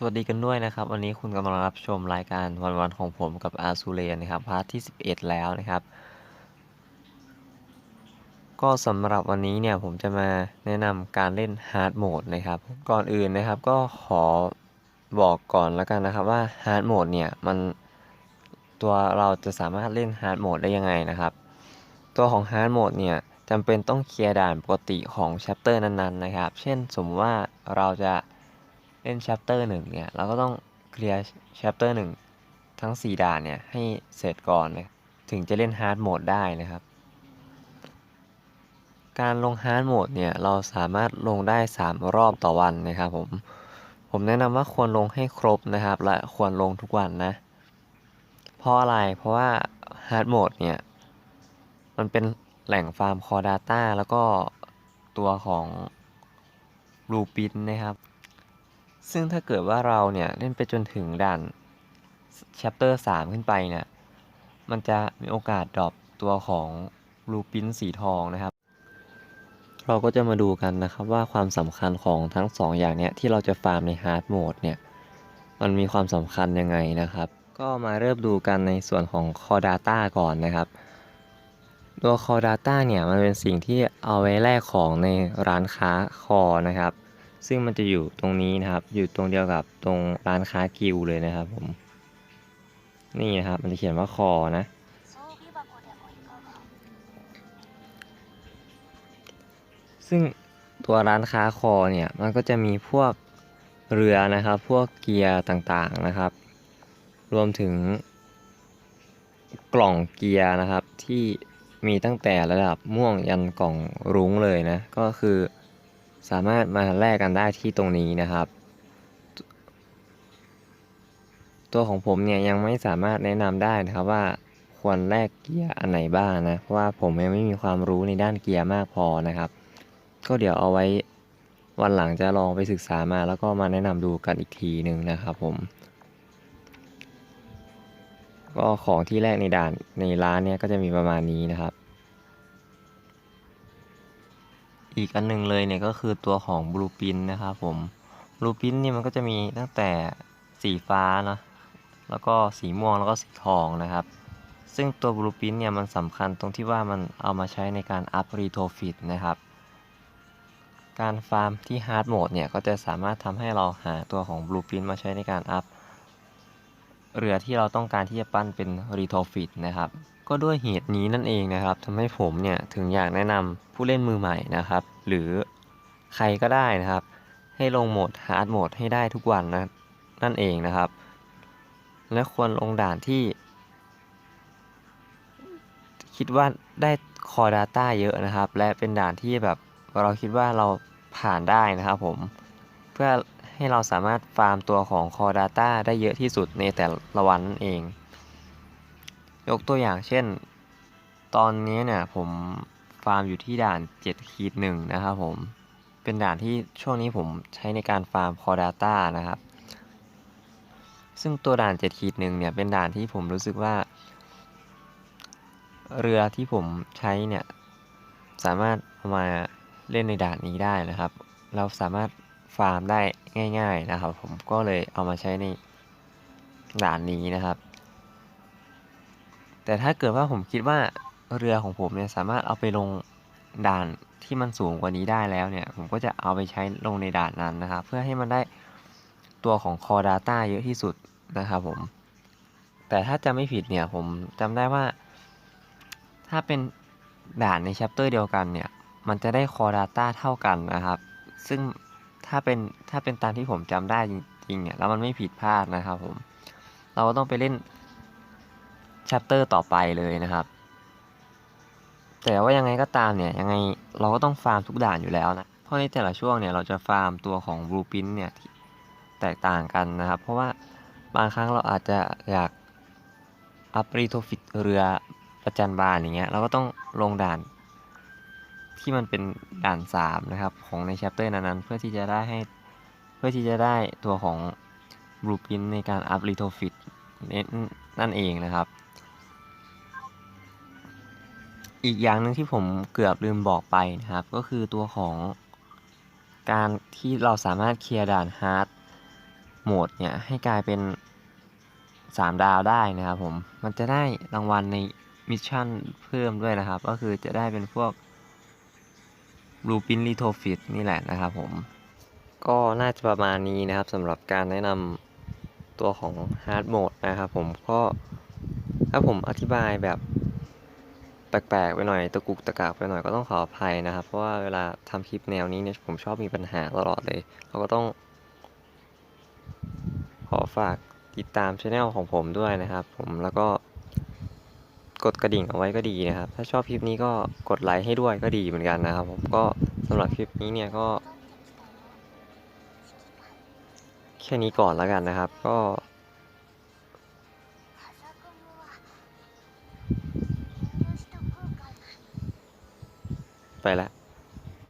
สวัสดีกันด้วยนะครับ วันนี้คุณกำลังรับชมรายการวันวันของผมกับอาซูเรนนะครับพาร์ทที่ 11 แล้วนะครับ ก็สำหรับวันนี้เนี่ยผมจะมาแนะนำการเล่นฮาร์ดโหมดนะครับ ก่อนอื่นนะครับก็ขอบอกก่อนแล้วกันนะครับว่าฮาร์ดโหมดเนี่ยมันตัวเราจะสามารถเล่นฮาร์ดโหมดได้ยังไงนะครับ ตัวของฮาร์ดโหมดเนี่ยจำเป็นต้องเคลียร์ด่านปกติของแชปเตอร์นั้นๆนะครับ เช่นสมมติว่าเราจะ เล่น chapter หนึ่งเนี่ยเราก็ต้องเคลียร์ chapter หนึ่งทั้ง 4 ด่านเนี่ยให้เสร็จก่อนนะถึงจะเล่น hard mode ได้นะครับ การลง hard mode เนี่ยเราสามารถลงได้ 3 รอบต่อวันนะครับผมผมแนะนำว่าควรลงให้ครบนะครับ และควรลงทุกวันนะเพราะอะไรเพราะว่า hard mode เนี่ยมันเป็นแหล่งฟาร์ม core data แล้วก็ตัวของ Blue p r i n นะครับ ซึ่งถ้าเกิดว่าเราเนี่ยเล่นไปจนถึงด่าน chapter 3ขึ้นไปเนี่ย มันจะมีโอกาสดรอปตัวของ blueprint สีทองนะครับ เราก็จะมาดูกันนะครับว่าความสำคัญของทั้งสองอย่างเนี้ยที่เราจะฟาร์มใน hard mode เนี่ย มันมีความสำคัญยังไงนะครับ ก็มาเริ่มดูกันในส่วนของ core data ก่อนนะครับตัว core data เนี่ยมันเป็นสิ่งที่เอาไว้แลกของในร้านค้า core นะครับ ซึ่งมันจะอยู่ตรงนี้นะครับ อยู่ตรงเดียวกับตรงร้านค้ากิวเลยนะครับผม นี่นะครับ มันจะเขียนว่าคอนะ ซึ่งตัวร้านค้าคอเนี่ย มันก็จะมีพวกเรือนะครับ พวกเกียร์ต่างๆนะครับ รวมถึงกล่องเกียร์นะครับที่มีตั้งแต่ระดับม่วงยันกล่องรุ้งเลยนะ ก็คือ สามารถมาแลกกันได้ที่ตรงนี้นะครับ ตัวของผมเนี่ยยังไม่สามารถแนะนำได้นะครับว่าควรแลกเกียร์อันไหนบ้างนะเพราะว่าผมยังไม่มีความรู้ในด้านเกียร์มากพอนะครับ ก็เดี๋ยวเอาไว้วันหลังจะลองไปศึกษามาแล้วก็มาแนะนำดูกันอีกทีหนึ่งนะครับผม ก็ของที่แรกในด่านในร้านเนี่ยก็จะมีประมาณนี้นะครับ อีกอันหนึ่งเลยเนี่ยก็คือตัวของ Blueprint นะครับผม Blueprint นี่มันก็จะมีตั้งแต่สีฟ้านะแล้วก็สีม่วงแล้วก็สีทองนะครับ ซึ่งตัว Blueprint เนี่ยมันสำคัญตรงที่ว่ามันเอามาใช้ในการอัพ Retrofit นะครับ การฟาร์มที่ Hard Mode เนี่ยก็จะสามารถทำให้เราหาตัวของ Blueprint มาใช้ในการอัพเรือที่เราต้องการที่จะปั้นเป็น Retrofit นะครับ ก็ด้วยเหตุนี้นั่นเองนะครับทำให้ผมเนี่ยถึงอยากแนะนำผู้เล่นมือใหม่นะครับ หรือใครก็ได้นะครับ ให้ลงโหมด Hard Mode ให้ได้ทุกวันนะนั่นเองนะครับ และควรลงด่านที่ คิดว่าได้คอ Data เยอะนะครับ และเป็นด่านที่แบบเราคิดว่าเราผ่านได้นะครับผมเพื่อให้เราสามารถฟาร์มตัวของ Core Data ได้เยอะที่สุดในแต่ละวันนั่นเอง ยกตัวอย่างเช่น ตอนนี้เนี่ยผมฟาร์มอยู่ที่ด่าน7ขีดหนึ่งนะครับผม เป็นด่านที่ช่วงนี้ผมใช้ในการฟาร์ม Core Data นะครับ ซึ่งตัวด่าน7ขีดหนึ่งเนี่ยเป็นด่านที่ผมรู้สึกว่า เรือที่ผมใช้เนี่ยสามารถเอามาเล่นในด่านนี้ได้นะครับ เราสามารถฟาร์มได้ง่าย ๆนะครับ ผมก็เลยเอามาใช้ในด่านนี้นะครับ แต่ถ้าเกิดว่าผมคิดว่าเรือของผมเนี่ยสามารถเอาไปลงด่านที่มันสูงกว่านี้ได้แล้วเนี่ย ผมก็จะเอาไปใช้ลงในด่านนั้นนะครับ เพื่อให้มันได้ตัวของ Core Data เยอะที่สุดนะครับผม แต่ถ้าจะไม่ผิดเนี่ยผมจำได้ว่า ถ้าเป็นด่านในแชปเตอร์เดียวกันเนี่ย มันจะได้ Core Data เท่ากันนะครับ ซึ่งถ้าเป็นถ้าเป็นตามที่ผมจำได้จริงๆเนี่ยแล้วมันไม่ผิดพลาดนะครับผม เราก็ต้องไปเล่น แชปเตอร์ต่อไปเลยนะครับ แต่ว่ายังไงก็ตามเนี่ยยังไงเราก็ต้องฟาร์มทุกด่านอยู่แล้วนะ เพราะในแต่ละช่วงเนี่ยเราจะฟาร์มตัวของ Blueprint เนี่ยแตกต่างกันนะครับ เพราะว่าบางครั้งเราอาจจะอยากอัพรีโทฟิตเรือประจันบานอย่างเงี้ยเราก็ต้องลงด่าน ที่มันเป็นด่าน 3 นะครับ ของในแชปเตอร์นั้นๆ เพื่อที่จะได้ให้เพื่อที่จะได้ตัวของ Blueprint ในการอัพรีโทฟิตเนั่น นั่นเองนะครับ อีกอย่างหนึ่งที่ผมเกือบลืมบอกไปนะครับ ก็คือตัวของการที่เราสามารถเคลียร์ด่านฮาร์ดโหมดเนี่ยให้กลายเป็น 3 ดาวได้นะครับผม มันจะได้รางวัลในมิชชั่นเพิ่มด้วยนะครับ ก็คือจะได้เป็นพวก Blue Pin l i t o f i t นี่แหละนะครับผม ก็น่าจะประมาณนี้นะครับสำหรับการแนะนำ ตัวของ Hard Mode นะครับผมก็ถ้าผมอธิบายแบบแปลกๆไปหน่อยตะกุกตะกากไปหน่อยก็ต้องขออภัยนะครับ เพราะว่าเวลาทำคลิปแนวนี้เนี่ยผมชอบมีปัญหาตลอดเลยเราก็ต้อง ขอฝากติดตามช anel ของผมด้วยนะครับ ผมแล้วก็ กดกระดิ่งเอาไว้ก็ดีนะครับ ถ้าชอบคลิปนี้ก็กดไลค์ให้ด้วยก็ดีเหมือนกันนะครับ ผมก็สำหรับคลิปนี้เนี่ยก็ ค่นี้ก่อนแล้วกันนะครับ ก็ ไปแล้ว